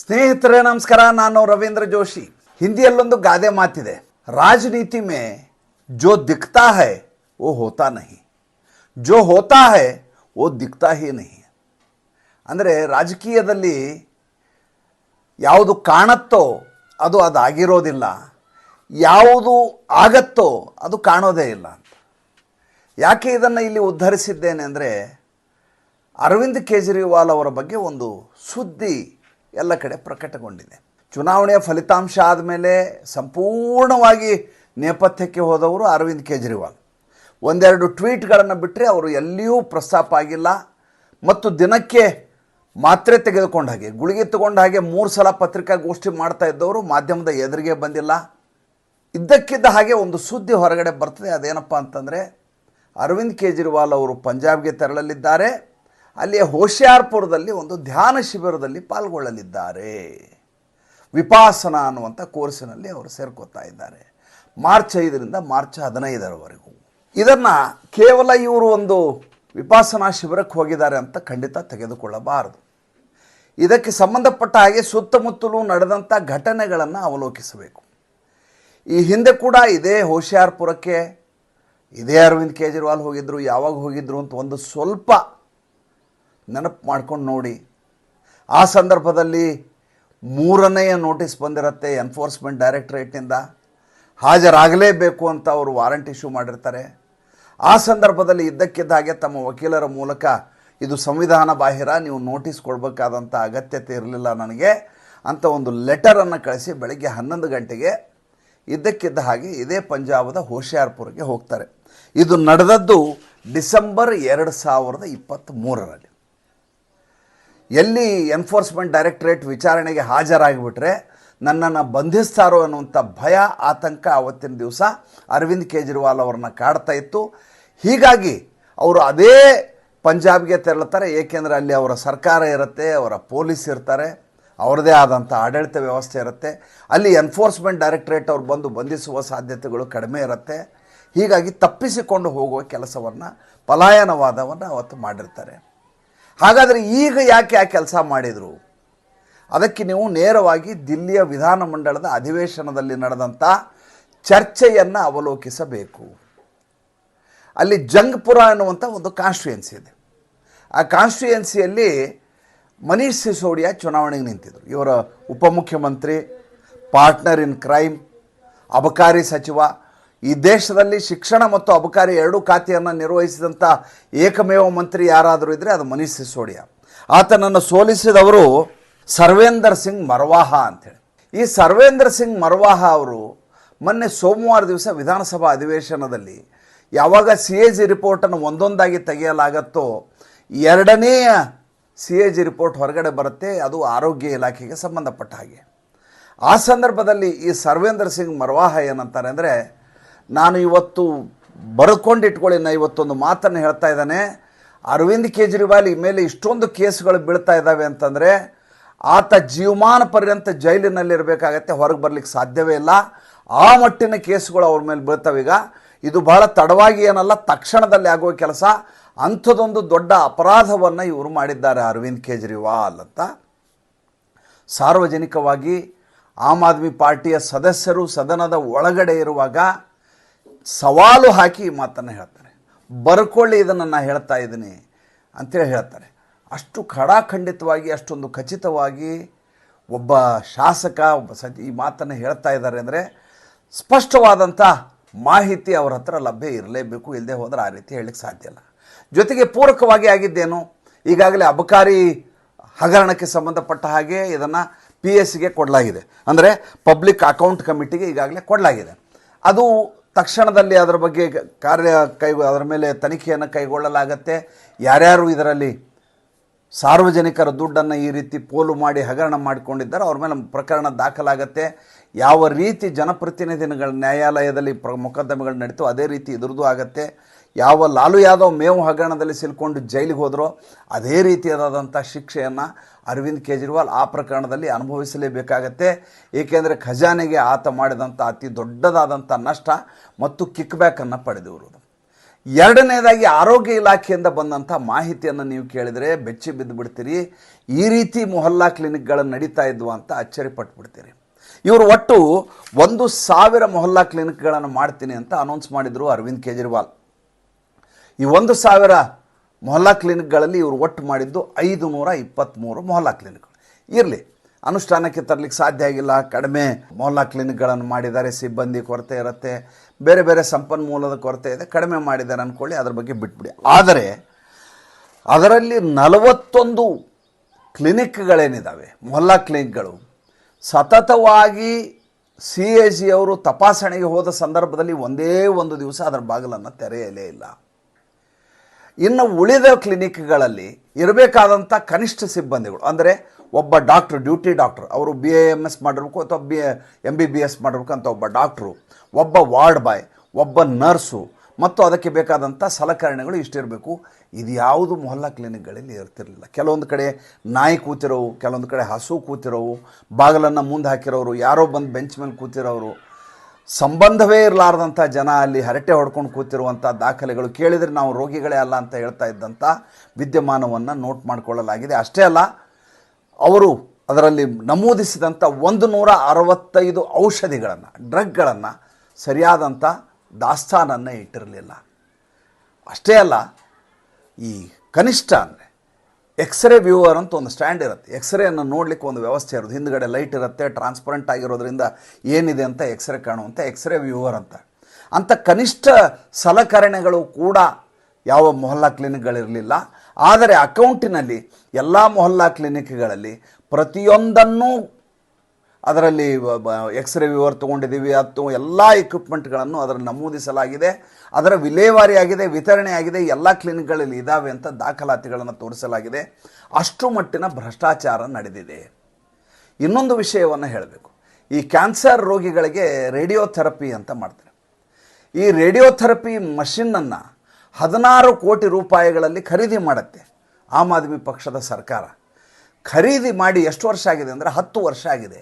ಸ್ನೇಹಿತರೇ, ನಮಸ್ಕಾರ. ನಾನು ರವೀಂದ್ರ ಜೋಶಿ. ಹಿಂದಿಯಲ್ಲೊಂದು ಗಾದೆ ಮಾತಿದೆ. ರಾಜನೀತಿ ಮೇ ಜೋ ದಿಕ್ತಾ ಹೈ ಓ ಹೋತಾ ನಹಿ. ಜೋ ಹೋತಾ ಹೈ ಓ ದಿಕ್ತಾ ಹೇ ನಹಿ. ಅಂದರೆ ರಾಜಕೀಯದಲ್ಲಿ ಯಾವುದು ಕಾಣತ್ತೋ ಅದು ಅದು ಆಗಿರೋದಿಲ್ಲ ಯಾವುದು ಆಗತ್ತೋ ಅದು ಕಾಣೋದೇ ಇಲ್ಲ ಅಂತ. ಯಾಕೆ ಇದನ್ನು ಇಲ್ಲಿ ಉದ್ಧರಿಸಿದ್ದೇನೆ ಅಂದರೆ ಅರವಿಂದ್ ಕೇಜ್ರಿವಾಲ್ ಅವರ ಬಗ್ಗೆ ಒಂದು ಸುದ್ದಿ ಎಲ್ಲ ಕಡೆ ಪ್ರಕಟಗೊಂಡಿದೆ. ಚುನಾವಣೆಯ ಫಲಿತಾಂಶ ಆದಮೇಲೆ ಸಂಪೂರ್ಣವಾಗಿ ನೇಪಥ್ಯಕ್ಕೆ ಹೋದವರು ಅರವಿಂದ್ ಕೇಜ್ರಿವಾಲ್. ಒಂದೆರಡು ಟ್ವೀಟ್ಗಳನ್ನು ಬಿಟ್ಟರೆ ಅವರು ಎಲ್ಲಿಯೂ ಪ್ರಸ್ತಾಪ ಆಗಿಲ್ಲ. ಮತ್ತು ದಿನಕ್ಕೆ ಮಾತ್ರೆ ತೆಗೆದುಕೊಂಡ ಹಾಗೆ, ಗುಳಿಗೆ ತಗೊಂಡ ಹಾಗೆ ಮೂರು ಸಲ ಪತ್ರಿಕಾಗೋಷ್ಠಿ ಮಾಡ್ತಾ ಇದ್ದವರು ಮಾಧ್ಯಮದ ಎದುರಿಗೆ ಬಂದಿಲ್ಲ. ಇದ್ದಕ್ಕಿದ್ದ ಹಾಗೆ ಒಂದು ಸುದ್ದಿ ಹೊರಗಡೆ ಬರ್ತದೆ. ಅದೇನಪ್ಪ ಅಂತಂದರೆ, ಅರವಿಂದ್ ಕೇಜ್ರಿವಾಲ್ ಅವರು ಪಂಜಾಬ್ಗೆ ತೆರಳಲಿದ್ದಾರೆ. ಅಲ್ಲಿಯ ಹೋಶಿಯಾರ್ಪುರದಲ್ಲಿ ಒಂದು ಧ್ಯಾನ ಶಿಬಿರದಲ್ಲಿ ಪಾಲ್ಗೊಳ್ಳಲಿದ್ದಾರೆ. ವಿಪಾಸನ ಅನ್ನುವಂಥ ಕೋರ್ಸಿನಲ್ಲಿ ಅವರು ಸೇರ್ಕೋತಾ ಇದ್ದಾರೆ. ಮಾರ್ಚ್ ಐದರಿಂದ ಮಾರ್ಚ್ ಹದಿನೈದರವರೆಗೂ. ಇದನ್ನು ಕೇವಲ ಇವರು ಒಂದು ವಿಪಾಸನಾ ಶಿಬಿರಕ್ಕೆ ಹೋಗಿದ್ದಾರೆ ಅಂತ ಖಂಡಿತ ತೆಗೆದುಕೊಳ್ಳಬಾರದು. ಇದಕ್ಕೆ ಸಂಬಂಧಪಟ್ಟ ಹಾಗೆ ಸುತ್ತಮುತ್ತಲೂ ನಡೆದಂಥ ಘಟನೆಗಳನ್ನು ಅವಲೋಕಿಸಬೇಕು. ಈ ಹಿಂದೆ ಕೂಡ ಇದೇ ಹೋಶಿಯಾರ್ಪುರಕ್ಕೆ ಇದೇ ಅರವಿಂದ್ ಕೇಜ್ರಿವಾಲ್ ಹೋಗಿದ್ದರು ಯಾವಾಗ ಹೋಗಿದ್ದರು ಅಂತ ಒಂದು ಸ್ವಲ್ಪ ನೆನಪು ಮಾಡ್ಕೊಂಡು ನೋಡಿ. ಆ ಸಂದರ್ಭದಲ್ಲಿ ಮೂರನೆಯ ನೋಟಿಸ್ ಬಂದಿರುತ್ತೆ ಎನ್ಫೋರ್ಸ್ಮೆಂಟ್ ಡೈರೆಕ್ಟರೇಟ್ನಿಂದ ಹಾಜರಾಗಲೇಬೇಕು ಅಂತ ಅವರು ವಾರಂಟ್ ಇಶ್ಯೂ ಮಾಡಿರ್ತಾರೆ. ಆ ಸಂದರ್ಭದಲ್ಲಿ ಇದ್ದಕ್ಕಿದ್ದ ಹಾಗೆ ತಮ್ಮ ವಕೀಲರ ಮೂಲಕ ಇದು ಸಂವಿಧಾನ ಬಾಹಿರ, ನೀವು ನೋಟಿಸ್ ಕೊಡಬೇಕಾದಂಥ ಅಗತ್ಯತೆ ಇರಲಿಲ್ಲ ನನಗೆ ಅಂತ ಒಂದು ಲೆಟರನ್ನು ಕಳಿಸಿ ಬೆಳಗ್ಗೆ ಹನ್ನೊಂದು ಗಂಟೆಗೆ ಇದ್ದಕ್ಕಿದ್ದ ಹಾಗೆ ಇದೇ ಪಂಜಾಬದ ಹೋಶಿಯಾರ್ಪುರ್ಗೆ ಹೋಗ್ತಾರೆ. ಇದು ನಡೆದದ್ದು ಡಿಸೆಂಬರ್ ಎರಡು ಸಾವಿರದ ಇಪ್ಪತ್ತ್ಮೂರರಲ್ಲಿ ಎಲ್ಲಿ ಎನ್ಫೋರ್ಸ್ಮೆಂಟ್ ಡೈರೆಕ್ಟರೇಟ್ ವಿಚಾರಣೆಗೆ ಹಾಜರಾಗಿಬಿಟ್ರೆ ನನ್ನನ್ನು ಬಂಧಿಸ್ತಾರೋ ಅನ್ನುವಂಥ ಭಯ, ಆತಂಕ ಆವತ್ತಿನ ದಿವಸ ಅರವಿಂದ್ ಕೇಜ್ರಿವಾಲ್ ಅವ್ರನ್ನ ಕಾಡ್ತಾ ಇತ್ತು. ಹೀಗಾಗಿ ಅವರು ಅದೇ ಪಂಜಾಬ್ಗೆ ತೆರಳುತ್ತಾರೆ ಏಕೆಂದರೆ ಅಲ್ಲಿ ಅವರ ಸರ್ಕಾರ ಇರುತ್ತೆ, ಅವರ ಪೊಲೀಸ್ ಇರ್ತಾರೆ, ಅವರದೇ ಆದಂಥ ಆಡಳಿತ ವ್ಯವಸ್ಥೆ ಇರುತ್ತೆ. ಅಲ್ಲಿ ಎನ್ಫೋರ್ಸ್ಮೆಂಟ್ ಡೈರೆಕ್ಟರೇಟ್ ಅವ್ರು ಬಂದು ಬಂಧಿಸುವ ಸಾಧ್ಯತೆಗಳು ಕಡಿಮೆ ಇರುತ್ತೆ. ಹೀಗಾಗಿ ತಪ್ಪಿಸಿಕೊಂಡು ಹೋಗುವ ಕೆಲಸವನ್ನು, ಪಲಾಯನವಾದವನ್ನು ಅವತ್ತು ಮಾಡಿರ್ತಾರೆ. ಹಾಗಾದರೆ ಈಗ ಯಾಕೆ ಆ ಕೆಲಸ ಮಾಡಿದರು? ಅದಕ್ಕೆ ನೀವು ನೇರವಾಗಿ ದಿಲ್ಲಿಯ ವಿಧಾನಮಂಡಲದ ಅಧಿವೇಶನದಲ್ಲಿ ನಡೆದಂಥ ಚರ್ಚೆಯನ್ನು ಅವಲೋಕಿಸಬೇಕು. ಅಲ್ಲಿ ಜಂಗ್ಪುರ ಎನ್ನುವಂಥ ಒಂದು ಕಾನ್ಸ್ಟಿಟ್ಯೂಯೆನ್ಸಿ ಇದೆ. ಆ ಕಾನ್ಸ್ಟಿಟ್ಯೂಯೆನ್ಸಿಯಲ್ಲಿ ಮನೀಷ್ ಸಿಸೋಡಿಯಾ ಚುನಾವಣೆಗೆ ನಿಂತಿದ್ದರು ಇವರ ಉಪಮುಖ್ಯಮಂತ್ರಿ ಪಾರ್ಟ್ನರ್ ಇನ್ ಕ್ರೈಮ್ ಅಬಕಾರಿ ಸಚಿವ ಈ ದೇಶದಲ್ಲಿ ಶಿಕ್ಷಣ ಮತ್ತು ಅಬಕಾರಿ ಎರಡೂ ಖಾತೆಯನ್ನು ನಿರ್ವಹಿಸಿದಂಥ ಏಕಮೇವ ಮಂತ್ರಿ ಯಾರಾದರೂ ಇದ್ದರೆ ಅದು ಮನೀಷ್ ಸಿಸೋಡಿಯಾ. ಆತನನ್ನು ಸೋಲಿಸಿದವರು ಸರ್ವೇಂದರ್ ಸಿಂಗ್ ಮರ್ವಾಹ ಅಂಥೇಳಿ ಈ ಸರ್ವೇಂದರ್ ಸಿಂಗ್ ಮರ್ವಾಹ ಅವರು ಮೊನ್ನೆ ಸೋಮವಾರ ದಿವಸ ವಿಧಾನಸಭಾ ಅಧಿವೇಶನದಲ್ಲಿ ಯಾವಾಗ ಸಿ ಎ ಜಿ ರಿಪೋರ್ಟನ್ನು ಒಂದೊಂದಾಗಿ ತೆಗೆಯಲಾಗತ್ತೋ ಎರಡನೆಯ ಸಿ ಎ ಜಿ ರಿಪೋರ್ಟ್ ಹೊರಗಡೆ ಬರುತ್ತೆ, ಅದು ಆರೋಗ್ಯ ಇಲಾಖೆಗೆ ಸಂಬಂಧಪಟ್ಟ ಹಾಗೆ. ಆ ಸಂದರ್ಭದಲ್ಲಿ ಈ ಸರ್ವೇಂದ್ರ ಸಿಂಗ್ ಮರ್ವಾಹ ಏನಂತಾರೆ ಅಂದರೆ ನಾನು ಇವತ್ತು ಬರ್ಕೊಂಡು ಇಟ್ಕೊಳ್ಳಿ ನಾ ಇವತ್ತೊಂದು ಮಾತನ್ನು ಹೇಳ್ತಾ ಇದ್ದಾನೆ. ಅರವಿಂದ್ ಕೇಜ್ರಿವಾಲ್ ಈ ಮೇಲೆ ಇಷ್ಟೊಂದು ಕೇಸ್ಗಳು ಬೀಳ್ತಾ ಇದ್ದಾವೆ ಅಂತಂದರೆ ಆತ ಜೀವಮಾನ ಪರ್ಯಂತ ಜೈಲಿನಲ್ಲಿರಬೇಕಾಗತ್ತೆ, ಹೊರಗೆ ಬರಲಿಕ್ಕೆ ಸಾಧ್ಯವೇ ಇಲ್ಲ. ಆ ಮಟ್ಟಿನ ಕೇಸುಗಳು ಅವ್ರ ಮೇಲೆ ಬೀಳ್ತವೆ ಈಗ. ಇದು ಬಹಳ ತಡವಾಗಿ ಏನಲ್ಲ, ತಕ್ಷಣದಲ್ಲಿ ಆಗುವ ಕೆಲಸ. ಅಂಥದ್ದೊಂದು ದೊಡ್ಡ ಅಪರಾಧವನ್ನು ಇವರು ಮಾಡಿದ್ದಾರೆ ಅರವಿಂದ್ ಕೇಜ್ರಿವಾಲ್ ಅಂತ. ಸಾರ್ವಜನಿಕವಾಗಿ ಆಮ್ ಆದ್ಮಿ ಪಾರ್ಟಿಯ ಸದಸ್ಯರು ಸದನದ ಒಳಗಡೆ ಇರುವಾಗ ಸವಾಲು ಹಾಕಿ ಈ ಮಾತನ್ನು ಹೇಳ್ತಾರೆ. ಬರ್ಕೊಳ್ಳಿ ಇದನ್ನು ನಾನು ಹೇಳ್ತಾ ಇದ್ದೀನಿ ಅಂತೇಳಿ ಹೇಳ್ತಾರೆ. ಅಷ್ಟು ಖಡಾಖಂಡಿತವಾಗಿ, ಅಷ್ಟೊಂದು ಖಚಿತವಾಗಿ ಒಬ್ಬ ಶಾಸಕ, ಒಬ್ಬ ಸತಿ ಈ ಮಾತನ್ನು ಹೇಳ್ತಾ ಇದ್ದಾರೆ ಅಂದರೆ ಸ್ಪಷ್ಟವಾದಂಥ ಮಾಹಿತಿ ಅವರ ಹತ್ರ ಲಭ್ಯ ಇರಲೇಬೇಕು ಇಲ್ಲದೆ ಹೋದರೆ ಆ ರೀತಿ ಹೇಳಲಿಕ್ಕೆ ಸಾಧ್ಯ ಇಲ್ಲ. ಜೊತೆಗೆ ಪೂರಕವಾಗಿ ಆಗಿದ್ದೇನು? ಈಗಾಗಲೇ ಅಬಕಾರಿ ಹಗರಣಕ್ಕೆ ಸಂಬಂಧಪಟ್ಟ ಹಾಗೆ ಇದನ್ನು ಪಿ ಎಸ್ಗೆ ಸಿಗೆ ಕೊಡಲಾಗಿದೆ. ಅಂದರೆ ಪಬ್ಲಿಕ್ ಅಕೌಂಟ್ ಕಮಿಟಿಗೆ ಈಗಾಗಲೇ ಕೊಡಲಾಗಿದೆ. ಅದು ತಕ್ಷಣದಲ್ಲಿ ಅದರ ಬಗ್ಗೆ ಕಾರ್ಯ ಕೈ, ಅದರ ಮೇಲೆ ತನಿಖೆಯನ್ನು ಕೈಗೊಳ್ಳಲಾಗತ್ತೆ. ಯಾರ್ಯಾರು ಇದರಲ್ಲಿ ಸಾರ್ವಜನಿಕರ ದುಡ್ಡನ್ನು ಈ ರೀತಿ ಪೋಲು ಮಾಡಿ ಹಗರಣ ಮಾಡಿಕೊಂಡಿದ್ದಾರೆ ಅವ್ರ ಮೇಲೆ ಪ್ರಕರಣ ದಾಖಲಾಗತ್ತೆ. ಯಾವ ರೀತಿ ಜನಪ್ರತಿನಿಧಿಗಳ ನ್ಯಾಯಾಲಯದಲ್ಲಿ ಪ್ರ, ಮೊಕದ್ದಮೆಗಳು ನಡೀತು ಅದೇ ರೀತಿ ಇದ್ರದ್ದು ಆಗತ್ತೆ. ಯಾವ ಲಾಲು ಯಾದವ್ ಮೇವು ಹಗರಣದಲ್ಲಿ ಸಿಲ್ಕೊಂಡು ಜೈಲಿಗೆ ಹೋದರೋ ಅದೇ ರೀತಿಯಾದಂಥ ಶಿಕ್ಷೆಯನ್ನು ಅರವಿಂದ್ ಕೇಜ್ರಿವಾಲ್ ಆ ಪ್ರಕರಣದಲ್ಲಿ ಅನುಭವಿಸಲೇಬೇಕಾಗತ್ತೆ. ಏಕೆಂದರೆ ಖಜಾನೆಗೆ ಆತ ಮಾಡಿದಂಥ ಅತಿ ದೊಡ್ಡದಾದಂಥ ನಷ್ಟ ಮತ್ತು ಕಿಕ್ ಬ್ಯಾಕನ್ನು ಪಡೆದಿರುವುದು ಎರಡನೇದಾಗಿ ಆರೋಗ್ಯ ಇಲಾಖೆಯಿಂದ ಬಂದಂಥ ಮಾಹಿತಿಯನ್ನು ನೀವು ಕೇಳಿದರೆ ಬೆಚ್ಚಿ ಬಿದ್ದು ಬಿಡ್ತೀರಿ. ಈ ರೀತಿ ಮೊಹಲ್ಲಾ ಕ್ಲಿನಿಕ್ಗಳು ನಡೀತಾ ಇದ್ವು ಅಂತ ಅಚ್ಚರಿ ಪಟ್ಬಿಡ್ತೀರಿ. ಇವರು ಒಟ್ಟು ಒಂದು ಸಾವಿರ ಮೊಹಲ್ಲಾ ಕ್ಲಿನಿಕ್ಗಳನ್ನು ಮಾಡ್ತೀನಿ ಅಂತ ಅನೌನ್ಸ್ ಮಾಡಿದರು ಅರವಿಂದ್ ಕೇಜ್ರಿವಾಲ್. ಈ ಒಂದು ಸಾವಿರ ಮೊಹಲ್ಲಾ ಕ್ಲಿನಿಕ್ಗಳಲ್ಲಿ ಇವರು ಒಟ್ಟು ಮಾಡಿದ್ದು ಐದು ನೂರ ಇಪ್ಪತ್ತ್ಮೂರು ಮೊಹಲ್ಲಾ ಕ್ಲಿನಿಕ್ಗಳು. ಇರಲಿ, ಅನುಷ್ಠಾನಕ್ಕೆ ತರಲಿಕ್ಕೆ ಸಾಧ್ಯ ಆಗಿಲ್ಲ, ಕಡಿಮೆ ಮೊಹಲ್ಲಾ ಕ್ಲಿನಿಕ್ಗಳನ್ನು ಮಾಡಿದ್ದಾರೆ, ಸಿಬ್ಬಂದಿ ಕೊರತೆ ಇರುತ್ತೆ, ಬೇರೆ ಬೇರೆ ಸಂಪನ್ಮೂಲದ ಕೊರತೆ ಇದೆ, ಕಡಿಮೆ ಮಾಡಿದ್ದಾರೆ ಅಂದ್ಕೊಳ್ಳಿ ಅದ್ರ ಬಗ್ಗೆ ಬಿಟ್ಬಿಡಿ. ಆದರೆ, ಅದರಲ್ಲಿ ನಲವತ್ತೊಂದು ಕ್ಲಿನಿಕ್ಗಳೇನಿದ್ದಾವೆ ಮೊಹಲ್ಲಾ ಕ್ಲಿನಿಕ್ಗಳು. ಸತತವಾಗಿ ಸಿ ಎ ಜಿ ಅವರು ತಪಾಸಣೆಗೆ ಹೋದ ಸಂದರ್ಭದಲ್ಲಿ ಒಂದೇ ಒಂದು ದಿವಸ ಅದರ ಬಾಗಿಲನ್ನು ತೆರೆಯಲೇ ಇಲ್ಲ. ಇನ್ನು ಉಳಿದ ಕ್ಲಿನಿಕ್ಗಳಲ್ಲಿ ಇರಬೇಕಾದಂಥ ಕನಿಷ್ಠ ಸಿಬ್ಬಂದಿಗಳು, ಅಂದರೆ ಒಬ್ಬ ಡಾಕ್ಟ್ರು, ಡ್ಯೂಟಿ ಡಾಕ್ಟ್ರು, ಅವರು ಬಿ ಎ ಎಂ ಎಸ್ ಮಾಡಿರ್ಬೇಕು ಅಥವಾ B M B B S ಮಾಡಿರ್ಬೇಕು ಅಂತ ಒಬ್ಬ ಡಾಕ್ಟ್ರು, ಒಬ್ಬ ವಾರ್ಡ್ ಬಾಯ್, ಒಬ್ಬ ನರ್ಸು, ಮತ್ತು ಅದಕ್ಕೆ ಬೇಕಾದಂಥ ಸಲಕರಣೆಗಳು ಇಷ್ಟಿರಬೇಕು. ಇದು ಯಾವುದು ಮೊಹಲ್ಲಾ ಕ್ಲಿನಿಕ್ಗಳಲ್ಲಿ ಇರ್ತಿರಲಿಲ್ಲ. ಕೆಲವೊಂದು ಕಡೆ ನಾಯಿ ಕೂತಿರೋವು, ಕೆಲವೊಂದು ಕಡೆ ಹಸು ಕೂತಿರೋವು, ಬಾಗಿಲನ್ನು ಮುಂದೆ ಹಾಕಿರೋರು, ಯಾರೋ ಬಂದು ಬೆಂಚ್ ಮೇಲೆ ಕೂತಿರೋರು ಸಂಬಂಧವೇ ಇರಲಾರ್ದಂಥ ಜನ ಅಲ್ಲಿ ಹರಟೆ ಹೊಡ್ಕೊಂಡು ಕೂತಿರುವಂಥ ದಾಖಲೆಗಳು ಕೇಳಿದರೆ ನಾವು ರೋಗಿಗಳೇ ಅಲ್ಲ ಅಂತ ಹೇಳ್ತಾ ಇದ್ದಂಥ ವಿದ್ಯಮಾನವನ್ನು ನೋಟ್ ಮಾಡಿಕೊಳ್ಳಲಾಗಿದೆ. ಅಷ್ಟೇ ಅಲ್ಲ, ಅವರು ಅದರಲ್ಲಿ ನಮೂದಿಸಿದಂಥ ಒಂದು ನೂರ ಅರವತ್ತೈದು ಔಷಧಿಗಳನ್ನು, ಡ್ರಗ್ಗಳನ್ನು ಸರಿಯಾದಂಥ ದಾಸ್ತಾನನ್ನು ಇಟ್ಟಿರಲಿಲ್ಲ. ಅಷ್ಟೇ ಅಲ್ಲ, ಈ ಕನಿಷ್ಠ ಅಂದರೆ ಎಕ್ಸ್ರೇ ವ್ಯೂವರ್ ಅಂತ ಒಂದು ಸ್ಟ್ಯಾಂಡ್ ಇರುತ್ತೆ. ಎಕ್ಸ್ರೇಯನ್ನು ನೋಡಲಿಕ್ಕೆ ಒಂದು ವ್ಯವಸ್ಥೆ ಇರೋದು. ಹಿಂದ್ಗಡೆ ಲೈಟ್ ಇರುತ್ತೆ ಟ್ರಾನ್ಸ್ಪರೆಂಟ್ ಆಗಿರೋದ್ರಿಂದ ಏನಿದೆ ಅಂತ ಎಕ್ಸ್ರೇ ಕಾಣುವಂಥ ಎಕ್ಸ್ರೇ ವ್ಯೂವರ್ ಅಂತ. ಅಂಥ ಕನಿಷ್ಠ ಸಲಕರಣೆಗಳು ಕೂಡ ಯಾವ ಮೊಹಲ್ಲಾ ಕ್ಲಿನಿಕ್ಗಳಿರಲಿಲ್ಲ. ಆದರೆ ಅಕೌಂಟಿನಲ್ಲಿ ಎಲ್ಲ ಮೊಹಲ್ಲಾ ಕ್ಲಿನಿಕ್ಗಳಲ್ಲಿ ಪ್ರತಿಯೊಂದನ್ನೂ ಅದರಲ್ಲಿ ಎಕ್ಸ್ರೇ ವಿವರ್ ತೊಗೊಂಡಿದ್ದೀವಿ. ಅದು ಎಲ್ಲ ಎಕ್ವಿಪ್ಮೆಂಟ್ಗಳನ್ನು ಅದರಲ್ಲಿ ನಮೂದಿಸಲಾಗಿದೆ. ಅದರ ವಿಲೇವಾರಿಯಾಗಿದೆ ವಿತರಣೆಯಾಗಿದೆ ಎಲ್ಲ ಕ್ಲಿನಿಕ್ಗಳಲ್ಲಿ ಇದ್ದಾವೆ ಅಂತ ದಾಖಲಾತಿಗಳನ್ನು ತೋರಿಸಲಾಗಿದೆ. ಅಷ್ಟು ಮಟ್ಟಿನ ಭ್ರಷ್ಟಾಚಾರ ನಡೆದಿದೆ. ಇನ್ನೊಂದು ವಿಷಯವನ್ನು ಹೇಳಬೇಕು. ಈ ಕ್ಯಾನ್ಸರ್ ರೋಗಿಗಳಿಗೆ ರೇಡಿಯೋಥೆರಪಿ ಅಂತ ಮಾಡ್ತಾರೆ. ಈ ರೇಡಿಯೋಥೆರಪಿ ಮಷಿನ್ನನ್ನು ಹದಿನಾರು ಕೋಟಿ ರೂಪಾಯಿಗಳಲ್ಲಿ ಖರೀದಿ ಮಾಡುತ್ತೆ ಆಮ್ ಆದ್ಮಿ ಪಕ್ಷದ ಸರ್ಕಾರ. ಖರೀದಿ ಮಾಡಿ ಎಷ್ಟು ವರ್ಷ ಆಗಿದೆ ಅಂದರೆ ಹತ್ತು ವರ್ಷ ಆಗಿದೆ.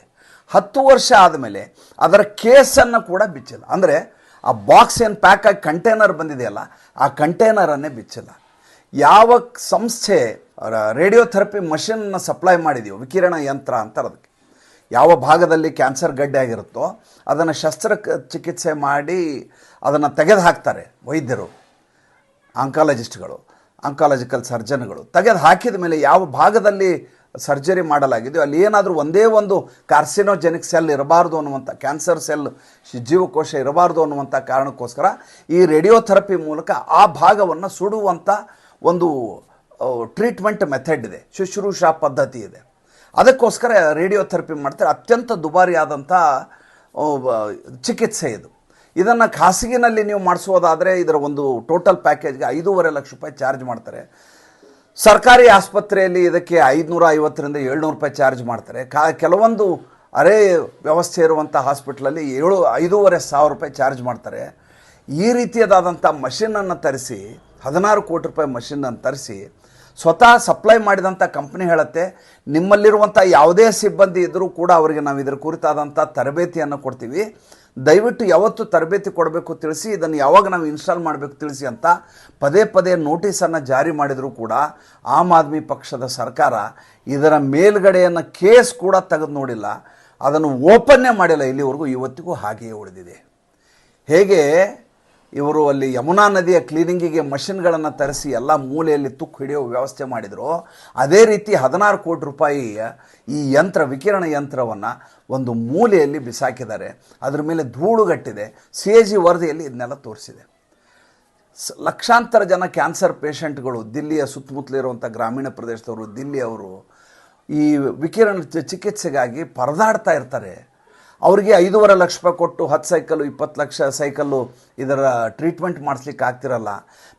ಹತ್ತು ವರ್ಷ ಆದಮೇಲೆ ಅದರ ಕೇಸನ್ನು ಕೂಡ ಬಿಚ್ಚಿಲ್ಲ. ಅಂದರೆ ಆ ಬಾಕ್ಸ್ ಏನು ಪ್ಯಾಕ್ ಆಗಿ ಕಂಟೈನರ್ ಬಂದಿದೆಯಲ್ಲ, ಆ ಕಂಟೈನರನ್ನೇ ಬಿಚ್ಚಿಲ್ಲ. ಯಾವ ಸಂಸ್ಥೆ ರೇಡಿಯೋಥೆರಪಿ ಮಷಿನ್ನ ಸಪ್ಲೈ ಮಾಡಿದೆಯೋ, ವಿಕಿರಣ ಯಂತ್ರ ಅಂತಾರೆ ಅದಕ್ಕೆ. ಯಾವ ಭಾಗದಲ್ಲಿ ಕ್ಯಾನ್ಸರ್ ಗಡ್ಡೆ ಆಗಿರುತ್ತೋ, ಅದನ್ನು ಶಸ್ತ್ರ ಚಿಕಿತ್ಸೆ ಮಾಡಿ ಅದನ್ನು ತೆಗೆದು ಹಾಕ್ತಾರೆ ವೈದ್ಯರು ಆಂಕಾಲಜಿಸ್ಟ್ಗಳು ಆಂಕಾಲಜಿಕಲ್ ಸರ್ಜನ್ಗಳು ತೆಗೆದು ಹಾಕಿದ ಮೇಲೆ ಯಾವ ಭಾಗದಲ್ಲಿ ಸರ್ಜರಿ ಮಾಡಲಾಗಿದೆ ಅಲ್ಲಿ ಏನಾದರೂ ಒಂದೇ ಒಂದು ಕಾರ್ಸಿನೋಜೆನಿಕ್ ಸೆಲ್ ಇರಬಾರ್ದು ಅನ್ನುವಂಥ, ಕ್ಯಾನ್ಸರ್ ಸೆಲ್ ಜೀವಕೋಶ ಇರಬಾರ್ದು ಅನ್ನುವಂಥ ಕಾರಣಕ್ಕೋಸ್ಕರ ಈ ರೇಡಿಯೋಥೆರಪಿ ಮೂಲಕ ಆ ಭಾಗವನ್ನು ಸುಡುವಂಥ ಒಂದು ಟ್ರೀಟ್ಮೆಂಟ್ ಮೆಥಡ್ ಇದೆ, ಶುಶ್ರೂಷಾ ಪದ್ಧತಿ ಇದೆ. ಅದಕ್ಕೋಸ್ಕರ ರೇಡಿಯೋಥೆರಪಿ ಮಾಡ್ತಾರೆ. ಅತ್ಯಂತ ದುಬಾರಿಯಾದಂಥ ಚಿಕಿತ್ಸೆ ಇದು. ಇದನ್ನು ಖಾಸಗಿನಲ್ಲಿ ನೀವು ಮಾಡಿಸೋದಾದರೆ ಇದರ ಒಂದು ಟೋಟಲ್ ಪ್ಯಾಕೇಜ್ಗೆ ಐದೂವರೆ ಲಕ್ಷ ರೂಪಾಯಿ ಚಾರ್ಜ್ ಮಾಡ್ತಾರೆ. ಸರ್ಕಾರಿ ಆಸ್ಪತ್ರೆಯಲ್ಲಿ ಇದಕ್ಕೆ ಐದುನೂರ ಐವತ್ತರಿಂದ ಏಳ್ನೂರು ರೂಪಾಯಿ ಚಾರ್ಜ್ ಮಾಡ್ತಾರೆ. ಕಾ, ಕೆಲವೊಂದು ಅರೆ ವ್ಯವಸ್ಥೆ ಇರುವಂಥ ಹಾಸ್ಪಿಟ್ಲಲ್ಲಿ ಏಳು, ಐದೂವರೆ ಸಾವಿರ ರೂಪಾಯಿ ಚಾರ್ಜ್ ಮಾಡ್ತಾರೆ. ಈ ರೀತಿಯದಾದಂಥ ಮಷಿನನ್ನು ತರಿಸಿ, ಹದಿನಾರು ಕೋಟಿ ರೂಪಾಯಿ ಮಷಿನನ್ನು ತರಿಸಿ, ಸ್ವತಃ ಸಪ್ಲೈ ಮಾಡಿದಂಥ ಕಂಪ್ನಿ ಹೇಳುತ್ತೆ. ನಿಮ್ಮಲ್ಲಿರುವಂಥ ಯಾವುದೇ ಸಿಬ್ಬಂದಿ ಇದ್ದರೂ ಕೂಡ ಅವರಿಗೆ ನಾವು ಇದರ ಕುರಿತಾದಂಥ ತರಬೇತಿಯನ್ನು ಕೊಡ್ತೀವಿ. ದಯವಿಟ್ಟು ಯಾವತ್ತು ತರಬೇತಿ ಕೊಡಬೇಕು ತಿಳಿಸಿ, ಇದನ್ನು ಯಾವಾಗ ನಾವು ಇನ್ಸ್ಟಾಲ್ ಮಾಡಬೇಕು ತಿಳಿಸಿ ಅಂತ ಪದೇ ಪದೇ ನೋಟಿಸನ್ನು ಜಾರಿ ಮಾಡಿದರೂ ಕೂಡ ಆಮ್ ಆದ್ಮಿ ಪಕ್ಷದ ಸರ್ಕಾರ ಇದರ ಮೇಲ್ಗಡೆಯನ್ನು ಕೇಸ್ ಕೂಡ ತೆಗೆದು ನೋಡಿಲ್ಲ. ಅದನ್ನು ಓಪನ್ನೇ ಮಾಡಿಲ್ಲ, ಇಲ್ಲಿವರೆಗೂ ಇವತ್ತಿಗೂ ಹಾಗೆಯೇ ಉಳಿದಿದೆ. ಹೇಗೆ ಇವರು ಅಲ್ಲಿ ಯಮುನಾ ನದಿಯ ಕ್ಲೀನಿಂಗಿಗೆ ಮಷಿನ್ಗಳನ್ನು ತರಿಸಿ ಎಲ್ಲ ಮೂಲೆಯಲ್ಲಿ ತುಕ್ಕು ಹಿಡಿಯೋ ವ್ಯವಸ್ಥೆ ಮಾಡಿದರು. ಅದೇ ರೀತಿ ಹದಿನಾರು ಕೋಟಿ ರೂಪಾಯಿಯ ಈ ಯಂತ್ರ, ವಿಕಿರಣ ಯಂತ್ರವನ್ನು ಒಂದು ಮೂಲೆಯಲ್ಲಿ ಬಿಸಾಕಿದ್ದಾರೆ. ಅದರ ಮೇಲೆ ಧೂಳುಗಟ್ಟಿದೆ ಸಿ ಎ ಜಿ ವರದಿಯಲ್ಲಿ ಇದನ್ನೆಲ್ಲ ತೋರಿಸಿದೆ. ಲಕ್ಷಾಂತರ ಜನ ಕ್ಯಾನ್ಸರ್ ಪೇಷಂಟ್ಗಳು ದಿಲ್ಲಿಯ ಸುತ್ತಮುತ್ತಲಿರುವಂಥ ಗ್ರಾಮೀಣ ಪ್ರದೇಶದವರು, ದಿಲ್ಲಿಯವರು ಈ ವಿಕಿರಣ ಚಿಕಿತ್ಸೆಗಾಗಿ ಪರದಾಡ್ತಾ ಇರ್ತಾರೆ. ಅವರಿಗೆ ಐದೂವರೆ ಲಕ್ಷ ರೂಪಾಯಿ ಕೊಟ್ಟು ಹತ್ತು ಸೈಕಲ್ಲು ಇಪ್ಪತ್ತು ಲಕ್ಷ ಸೈಕಲ್ಲು ಇದರ ಟ್ರೀಟ್ಮೆಂಟ್ ಮಾಡಿಸ್ಲಿಕ್ಕೆ ಆಗ್ತಿರಲ್ಲ.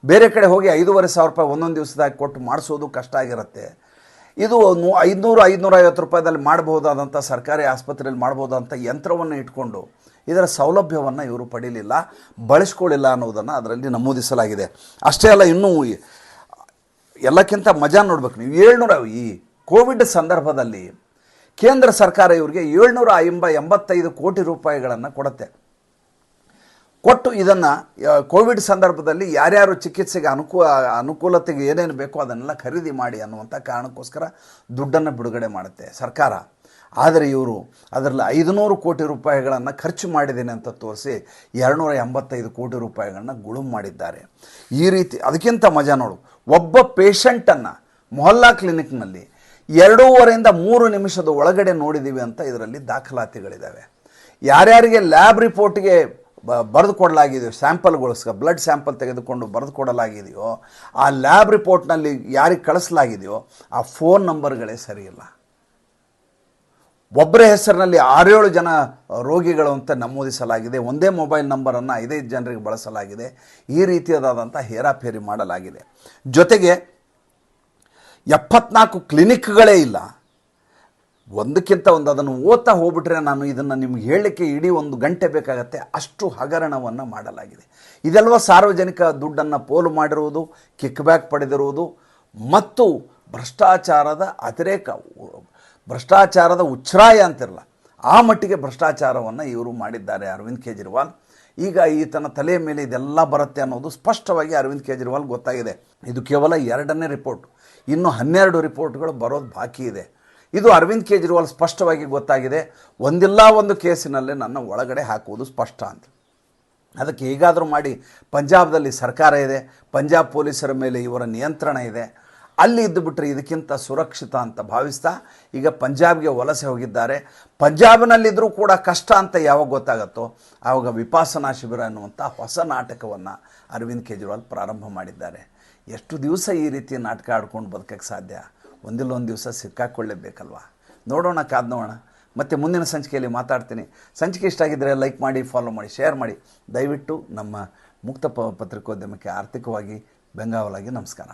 ಬೇರೆ ಕಡೆ ಹೋಗಿ ಐದೂವರೆ ಸಾವಿರ ರೂಪಾಯಿ ಒಂದೊಂದು ದಿವಸದಾಗ ಕೊಟ್ಟು ಮಾಡಿಸೋದು ಕಷ್ಟ ಆಗಿರುತ್ತೆ. ಇದು ನೂ ಐದುನೂರು ಐವತ್ತು ರೂಪಾಯಿದಲ್ಲಿ ಮಾಡಬಹುದಾದಂಥ ಸರ್ಕಾರಿ ಆಸ್ಪತ್ರೆಯಲ್ಲಿ ಮಾಡ್ಬೋದಂಥ ಯಂತ್ರವನ್ನು ಇಟ್ಕೊಂಡು ಇದರ ಸೌಲಭ್ಯವನ್ನು ಇವರು ಪಡೀಲಿಲ್ಲ. ಬಳಸ್ಕೊಳ್ಳಿಲ್ಲ ಅನ್ನೋದನ್ನು ಅದರಲ್ಲಿ ನಮೂದಿಸಲಾಗಿದೆ. ಅಷ್ಟೇ ಅಲ್ಲ, ಇನ್ನೂ ಎಲ್ಲಕ್ಕಿಂತ ಮಜಾ ನೋಡ್ಬೇಕು ನೀವು. ಏಳ್ನೂರ ಈ ಕೋವಿಡ್ ಸಂದರ್ಭದಲ್ಲಿ ಕೇಂದ್ರ ಸರ್ಕಾರ ಇವರಿಗೆ ಏಳ್ನೂರ ಎಂಬ ಎಂಬತ್ತೈದು ಕೋಟಿ ರೂಪಾಯಿಗಳನ್ನು ಕೊಡುತ್ತೆ. ಕೊಟ್ಟು ಇದನ್ನು ಕೋವಿಡ್ ಸಂದರ್ಭದಲ್ಲಿ ಯಾರ್ಯಾರು ಚಿಕಿತ್ಸೆಗೆ ಅನುಕೂ, ಅನುಕೂಲತೆಗೆ ಏನೇನು ಬೇಕೋ ಅದನ್ನೆಲ್ಲ ಖರೀದಿ ಮಾಡಿ ಅನ್ನುವಂಥ ಕಾರಣಕ್ಕೋಸ್ಕರ ದುಡ್ಡನ್ನು ಬಿಡುಗಡೆ ಮಾಡುತ್ತೆ ಸರ್ಕಾರ. ಆದರೆ ಇವರು ಅದರಲ್ಲಿ ಐದುನೂರು ಕೋಟಿ ರೂಪಾಯಿಗಳನ್ನು ಖರ್ಚು ಮಾಡಿದ್ದೇನೆ ಅಂತ ತೋರಿಸಿ ಎರಡುನೂರ ಎಂಬತ್ತೈದು ಕೋಟಿ ರೂಪಾಯಿಗಳನ್ನ ಗುಳುಂ ಮಾಡಿದ್ದಾರೆ. ಈ ರೀತಿ, ಅದಕ್ಕಿಂತ ಮಜಾ ನೋಡು, ಒಬ್ಬ ಪೇಷಂಟನ್ನು ಮೊಹಲ್ಲಾ ಕ್ಲಿನಿಕ್ನಲ್ಲಿ ಎರಡೂವರೆಯಿಂದ ಮೂರು ನಿಮಿಷದ ಒಳಗಡೆ ನೋಡಿದ್ದೀವಿ ಅಂತ ಇದರಲ್ಲಿ ದಾಖಲಾತಿಗಳಿದ್ದಾವೆ ಯಾರ್ಯಾರಿಗೆ ಲ್ಯಾಬ್ ರಿಪೋರ್ಟ್ಗೆ ಬರೆದು ಕೊಡಲಾಗಿದೆಯೋ, ಸ್ಯಾಂಪಲ್ಗಳಿಸ್ಕ, ಬ್ಲಡ್ ಸ್ಯಾಂಪಲ್ ತೆಗೆದುಕೊಂಡು ಬರೆದು ಕೊಡಲಾಗಿದೆಯೋ, ಆ ಲ್ಯಾಬ್ ರಿಪೋರ್ಟ್ನಲ್ಲಿ ಯಾರಿಗೆ ಕಳಿಸಲಾಗಿದೆಯೋ, ಆ ಫೋನ್ ನಂಬರ್ಗಳೇ ಸರಿಯಿಲ್ಲ. ಒಬ್ಬರ ಹೆಸರಿನಲ್ಲಿ ಆರೇಳು ಜನ ರೋಗಿಗಳು ಅಂತ ನಮೂದಿಸಲಾಗಿದೆ. ಒಂದೇ ಮೊಬೈಲ್ ನಂಬರನ್ನು ಐದೈದು ಜನರಿಗೆ ಬಳಸಲಾಗಿದೆ. ಈ ರೀತಿಯಾದಂಥ ಹೇರಾಫೇರಿ ಮಾಡಲಾಗಿದೆ. ಜೊತೆಗೆ ಎಪ್ಪತ್ನಾಲ್ಕು ಕ್ಲಿನಿಕ್ಗಳೇ ಇಲ್ಲ. ಒಂದಕ್ಕಿಂತ ಒಂದು ಅದನ್ನು ಓದ್ತಾ ಹೋಗ್ಬಿಟ್ರೆ ನಾನು ಇದನ್ನು ನಿಮ್ಗೆ ಹೇಳಲಿಕ್ಕೆ ಇಡೀ ಒಂದು ಗಂಟೆ ಬೇಕಾಗತ್ತೆ. ಅಷ್ಟು ಹಗರಣವನ್ನು ಮಾಡಲಾಗಿದೆ. ಇದೆಲ್ಲವ ಸಾರ್ವಜನಿಕ ದುಡ್ಡನ್ನು ಪೋಲು ಮಾಡಿರುವುದು, ಕಿಕ್ ಬ್ಯಾಕ್ ಪಡೆದಿರುವುದು, ಮತ್ತು ಭ್ರಷ್ಟಾಚಾರದ ಅತಿರೇಕ ಭ್ರಷ್ಟಾಚಾರದ ಉಚ್ಛ್ರಾಯ ಅಂತಿರಲ್ಲ, ಆ ಮಟ್ಟಿಗೆ ಭ್ರಷ್ಟಾಚಾರವನ್ನು ಇವರು ಮಾಡಿದ್ದಾರೆ ಅರವಿಂದ್ ಕೇಜ್ರಿವಾಲ್. ಈಗ ಈತನ ತಲೆಯ ಮೇಲೆ ಇದೆಲ್ಲ ಬರುತ್ತೆ ಅನ್ನೋದು ಸ್ಪಷ್ಟವಾಗಿ ಅರವಿಂದ್ ಕೇಜ್ರಿವಾಲ್ ಗೊತ್ತಾಗಿದೆ. ಇದು ಕೇವಲ ಎರಡನೇ ರಿಪೋರ್ಟ್. ಇನ್ನು ಹನ್ನೆರಡು ರಿಪೋರ್ಟ್ಗಳು ಬರೋದು ಬಾಕಿ ಇದೆ. ಇದು ಅರವಿಂದ್ ಕೇಜ್ರಿವಾಲ್ ಸ್ಪಷ್ಟವಾಗಿ ಗೊತ್ತಾಗಿದೆ. ಒಂದಿಲ್ಲ ಒಂದು ಕೇಸಿನಲ್ಲಿ ನನ್ನ ಒಳಗಡೆ ಹಾಕುವುದು ಸ್ಪಷ್ಟ ಅಂತ. ಅದಕ್ಕೆ ಹೇಗಾದರೂ ಮಾಡಿ ಪಂಜಾಬ್ದಲ್ಲಿ ಸರ್ಕಾರ ಇದೆ. ಪಂಜಾಬ್ ಪೊಲೀಸರ ಮೇಲೆ ಇವರ ನಿಯಂತ್ರಣ ಇದೆ. ಅಲ್ಲಿ ಇದ್ದು ಬಿಟ್ಟರೆ ಇದಕ್ಕಿಂತ ಸುರಕ್ಷಿತ ಅಂತ ಭಾವಿಸ್ತಾ ಈಗ ಪಂಜಾಬ್ಗೆ ವಲಸೆ ಹೋಗಿದ್ದಾರೆ. ಪಂಜಾಬ್ನಲ್ಲಿದ್ದರೂ ಕೂಡ ಕಷ್ಟ ಅಂತ ಯಾವಾಗ ಗೊತ್ತಾಗುತ್ತೋ ಆವಾಗ ವಿಪಾಸನಾ ಶಿಬಿರ ಅನ್ನುವಂಥ ಹೊಸ ನಾಟಕವನ್ನು ಅರವಿಂದ್ ಕೇಜ್ರಿವಾಲ್ ಪ್ರಾರಂಭ ಮಾಡಿದ್ದಾರೆ. ಎಷ್ಟು ದಿವಸ ಈ ರೀತಿ ನಾಟಕ ಆಡ್ಕೊಂಡು ಬದುಕಕ್ಕೆ ಸಾಧ್ಯ? ಒಂದಿಲ್ಲ ಒಂದು ದಿವಸ ಸಿಕ್ಕಾಕೊಳ್ಳೇಬೇಕಲ್ವಾ? ನೋಡೋಣ ಕಾದ್ ನೋಡೋಣ. ಮತ್ತು ಮುಂದಿನ ಸಂಚಿಕೆಯಲ್ಲಿ ಮಾತಾಡ್ತೀನಿ. ಸಂಚಿಕೆ ಇಷ್ಟ ಆಗಿದ್ದರೆ ಲೈಕ್ ಮಾಡಿ ಫಾಲೋ ಮಾಡಿ ಶೇರ್ ಮಾಡಿ. ದಯವಿಟ್ಟು ನಮ್ಮ ಮುಕ್ತ ಪತ್ರಿಕೋದ್ಯಮಕ್ಕೆ ಆರ್ಥಿಕವಾಗಿ ಬೆಂಗಾವಲಾಗಿ ನಮಸ್ಕಾರ.